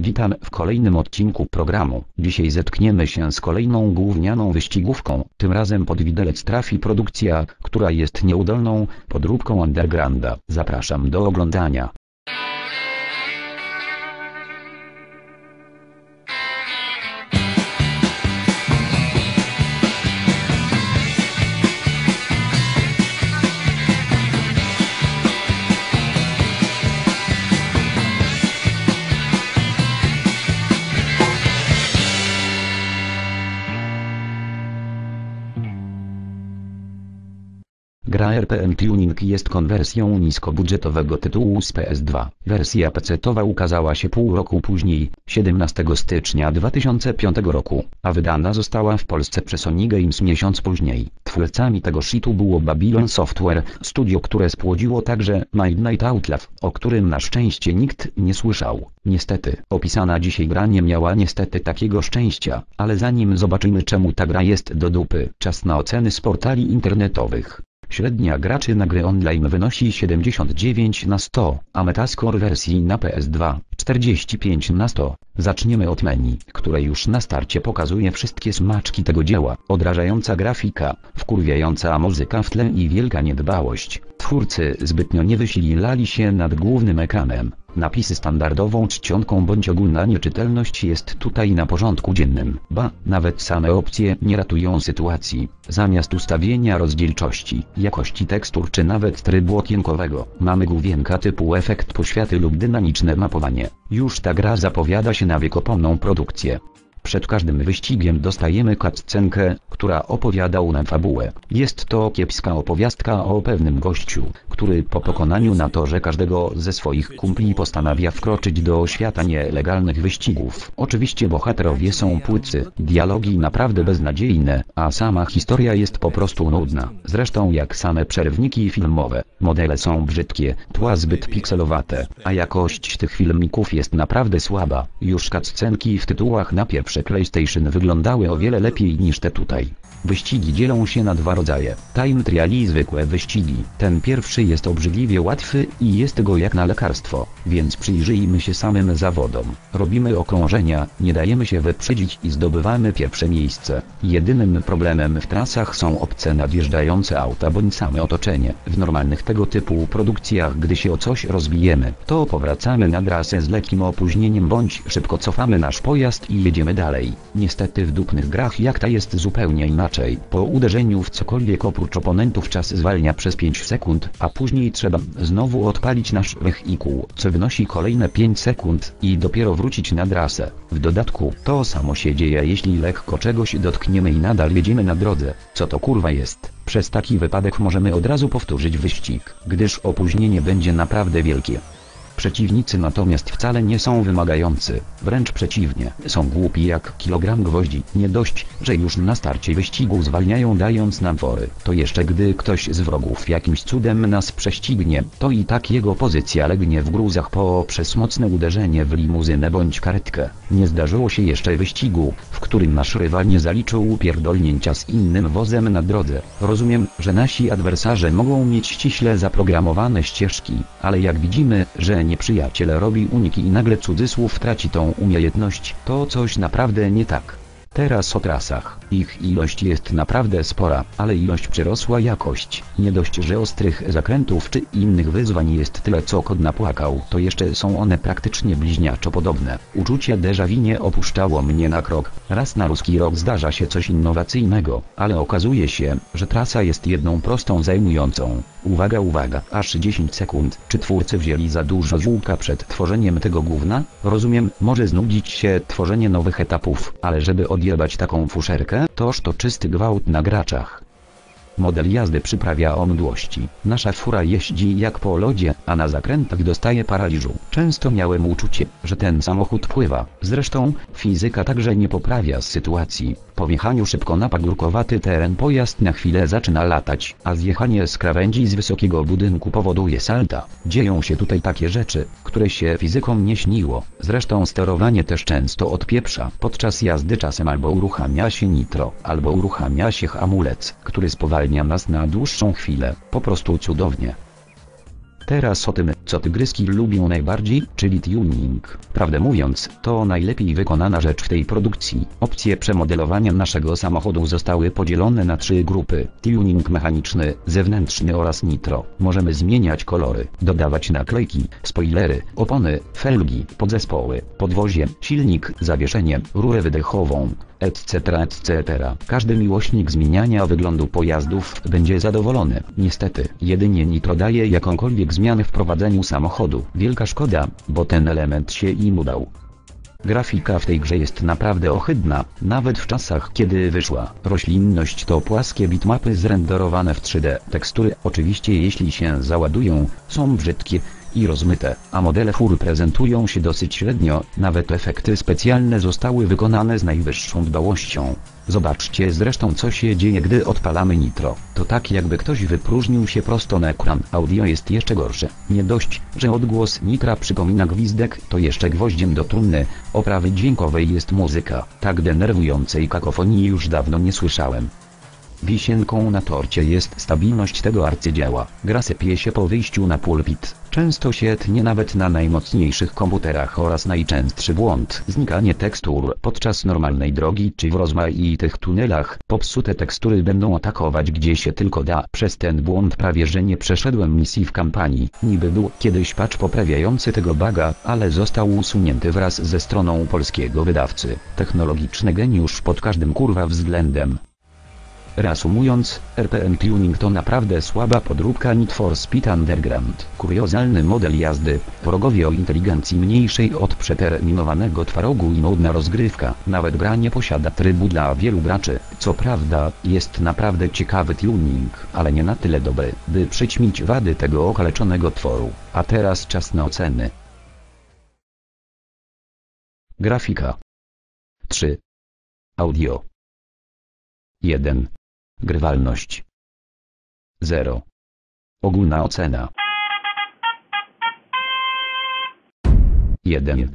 Witam w kolejnym odcinku programu. Dzisiaj zetkniemy się z kolejną gównianą wyścigówką. Tym razem pod widelec trafi produkcja, która jest nieudolną podróbką undergrounda. Zapraszam do oglądania. Gra RPM Tuning jest konwersją niskobudżetowego tytułu z PS2. Wersja PC-towa ukazała się pół roku później, 17 stycznia 2005 roku, a wydana została w Polsce przez Sony Games miesiąc później. Twórcami tego shitu było Babylon Software, studio które spłodziło także Midnight Outlaw, o którym na szczęście nikt nie słyszał. Niestety, opisana dzisiaj gra nie miała niestety takiego szczęścia, ale zanim zobaczymy czemu ta gra jest do dupy, czas na oceny z portali internetowych. Średnia graczy na gry online wynosi 79 na 100, a metascore wersji na PS2 45 na 100. Zaczniemy od menu, które już na starcie pokazuje wszystkie smaczki tego dzieła. Odrażająca grafika, wkurwiająca muzyka w tle i wielka niedbałość. Twórcy zbytnio nie wysilali się nad głównym ekranem. Napisy standardową czcionką bądź ogólna nieczytelność jest tutaj na porządku dziennym. Ba, nawet same opcje nie ratują sytuacji. Zamiast ustawienia rozdzielczości, jakości tekstur czy nawet trybu okienkowego, mamy główienka typu efekt poświaty lub dynamiczne mapowanie. Już ta gra zapowiada się na wiekopomną produkcję. Przed każdym wyścigiem dostajemy cutscenkę, która opowiada nam fabułę. Jest to kiepska opowiastka o pewnym gościu, który po pokonaniu na torze każdego ze swoich kumpli postanawia wkroczyć do świata nielegalnych wyścigów. Oczywiście bohaterowie są płycy, dialogi naprawdę beznadziejne, a sama historia jest po prostu nudna. Zresztą jak same przerwniki filmowe, modele są brzydkie, tła zbyt pikselowate, a jakość tych filmików jest naprawdę słaba. Już cutscenki w tytułach na pierwsze PlayStation wyglądały o wiele lepiej niż te tutaj. Wyścigi dzielą się na dwa rodzaje. Time trial i zwykłe wyścigi. Ten pierwszy jest obrzydliwie łatwy i jest go jak na lekarstwo, więc przyjrzyjmy się samym zawodom. Robimy okrążenia, nie dajemy się wyprzedzić i zdobywamy pierwsze miejsce. Jedynym problemem w trasach są obce nadjeżdżające auta bądź same otoczenie. W normalnych tego typu produkcjach gdy się o coś rozbijemy, to powracamy na trasę z lekkim opóźnieniem bądź szybko cofamy nasz pojazd i jedziemy dalej. Niestety w dupnych grach jak ta jest zupełnie inaczej. Po uderzeniu w cokolwiek oprócz oponentów czas zwalnia przez 5 sekund, a później trzeba znowu odpalić nasz wehikuł, co wynosi kolejne 5 sekund i dopiero wrócić na trasę. W dodatku, to samo się dzieje jeśli lekko czegoś dotkniemy i nadal jedziemy na drodze. Co to kurwa jest? Przez taki wypadek możemy od razu powtórzyć wyścig, gdyż opóźnienie będzie naprawdę wielkie. Przeciwnicy natomiast wcale nie są wymagający, wręcz przeciwnie, są głupi jak kilogram gwoździ. Nie dość, że już na starcie wyścigu zwalniają dając nam fory, to jeszcze gdy ktoś z wrogów jakimś cudem nas prześcignie, to i tak jego pozycja legnie w gruzach poprzez mocne uderzenie w limuzynę bądź karetkę. Nie zdarzyło się jeszcze wyścigu, w którym nasz rywal nie zaliczył pierdolnięcia z innym wozem na drodze. Rozumiem, że nasi adwersarze mogą mieć ściśle zaprogramowane ścieżki, ale jak widzimy, że nieprzyjaciel robi uniki i nagle cudzysłów traci tą umiejętność, to coś naprawdę nie tak. Teraz o trasach. Ich ilość jest naprawdę spora, ale ilość przerosła jakość. Nie dość, że ostrych zakrętów czy innych wyzwań jest tyle co kod napłakał, to jeszcze są one praktycznie bliźniaczo podobne. Uczucie déjà vu nie opuszczało mnie na krok. Raz na ruski rok zdarza się coś innowacyjnego, ale okazuje się, że trasa jest jedną prostą zajmującą. Uwaga, uwaga, aż 10 sekund. Czy twórcy wzięli za dużo ziółka przed tworzeniem tego gówna? Rozumiem, może znudzić się tworzenie nowych etapów, ale żeby odjebać taką fuszerkę, toż to czysty gwałt na graczach. Model jazdy przyprawia o mdłości. Nasza fura jeździ jak po lodzie, a na zakrętach dostaje paraliżu. Często miałem uczucie, że ten samochód pływa. Zresztą, fizyka także nie poprawia sytuacji. Po wjechaniu szybko na pagórkowaty teren pojazd na chwilę zaczyna latać, a zjechanie z krawędzi z wysokiego budynku powoduje salta. Dzieją się tutaj takie rzeczy, które się fizykom nie śniło. Zresztą sterowanie też często odpieprza. Podczas jazdy czasem albo uruchamia się nitro, albo uruchamia się hamulec, który spowalnia nas na dłuższą chwilę. Po prostu cudownie. Teraz o tym, co tygryski lubią najbardziej, czyli tuning. Prawdę mówiąc, to najlepiej wykonana rzecz w tej produkcji. Opcje przemodelowania naszego samochodu zostały podzielone na trzy grupy. Tuning mechaniczny, zewnętrzny oraz nitro. Możemy zmieniać kolory, dodawać naklejki, spoilery, opony, felgi, podzespoły, podwozie, silnik, zawieszenie, rurę wydechową, etc. etc. Każdy miłośnik zmieniania wyglądu pojazdów będzie zadowolony. Niestety, jedynie nitro daje jakąkolwiek zmianę w prowadzeniu samochodu. Wielka szkoda, bo ten element się im udał. Grafika w tej grze jest naprawdę ohydna, nawet w czasach kiedy wyszła. Roślinność to płaskie bitmapy zrenderowane w 3D. Tekstury, oczywiście jeśli się załadują, są brzydkie i rozmyte, a modele fur prezentują się dosyć średnio, nawet efekty specjalne zostały wykonane z najwyższą dbałością. Zobaczcie zresztą co się dzieje gdy odpalamy nitro. To tak jakby ktoś wypróżnił się prosto na ekran. Audio jest jeszcze gorsze. Nie dość, że odgłos nitra przypomina gwizdek, to jeszcze gwoździem do trumny, oprawy dźwiękowej jest muzyka. Tak denerwującej kakofonii już dawno nie słyszałem. Wisienką na torcie jest stabilność tego arcydzieła. Gra sypie się po wyjściu na pulpit. Często się tnie nawet na najmocniejszych komputerach oraz najczęstszy błąd znikanie tekstur podczas normalnej drogi czy w rozmaitych tunelach. Popsute tekstury będą atakować gdzie się tylko da. Przez ten błąd prawie że nie przeszedłem misji w kampanii. Niby był kiedyś patch poprawiający tego baga, ale został usunięty wraz ze stroną polskiego wydawcy. Technologiczny geniusz pod każdym kurwa względem. Reasumując, RPM Tuning to naprawdę słaba podróbka Need for Speed Underground. Kuriozalny model jazdy, wrogowie o inteligencji mniejszej od przeterminowanego twarogu i nudna rozgrywka. Nawet gra nie posiada trybu dla wielu graczy. Co prawda, jest naprawdę ciekawy tuning, ale nie na tyle dobry, by przyćmić wady tego okaleczonego tworu. A teraz czas na oceny. Grafika 3 Audio 1 Grywalność 0. Ogólna ocena 1.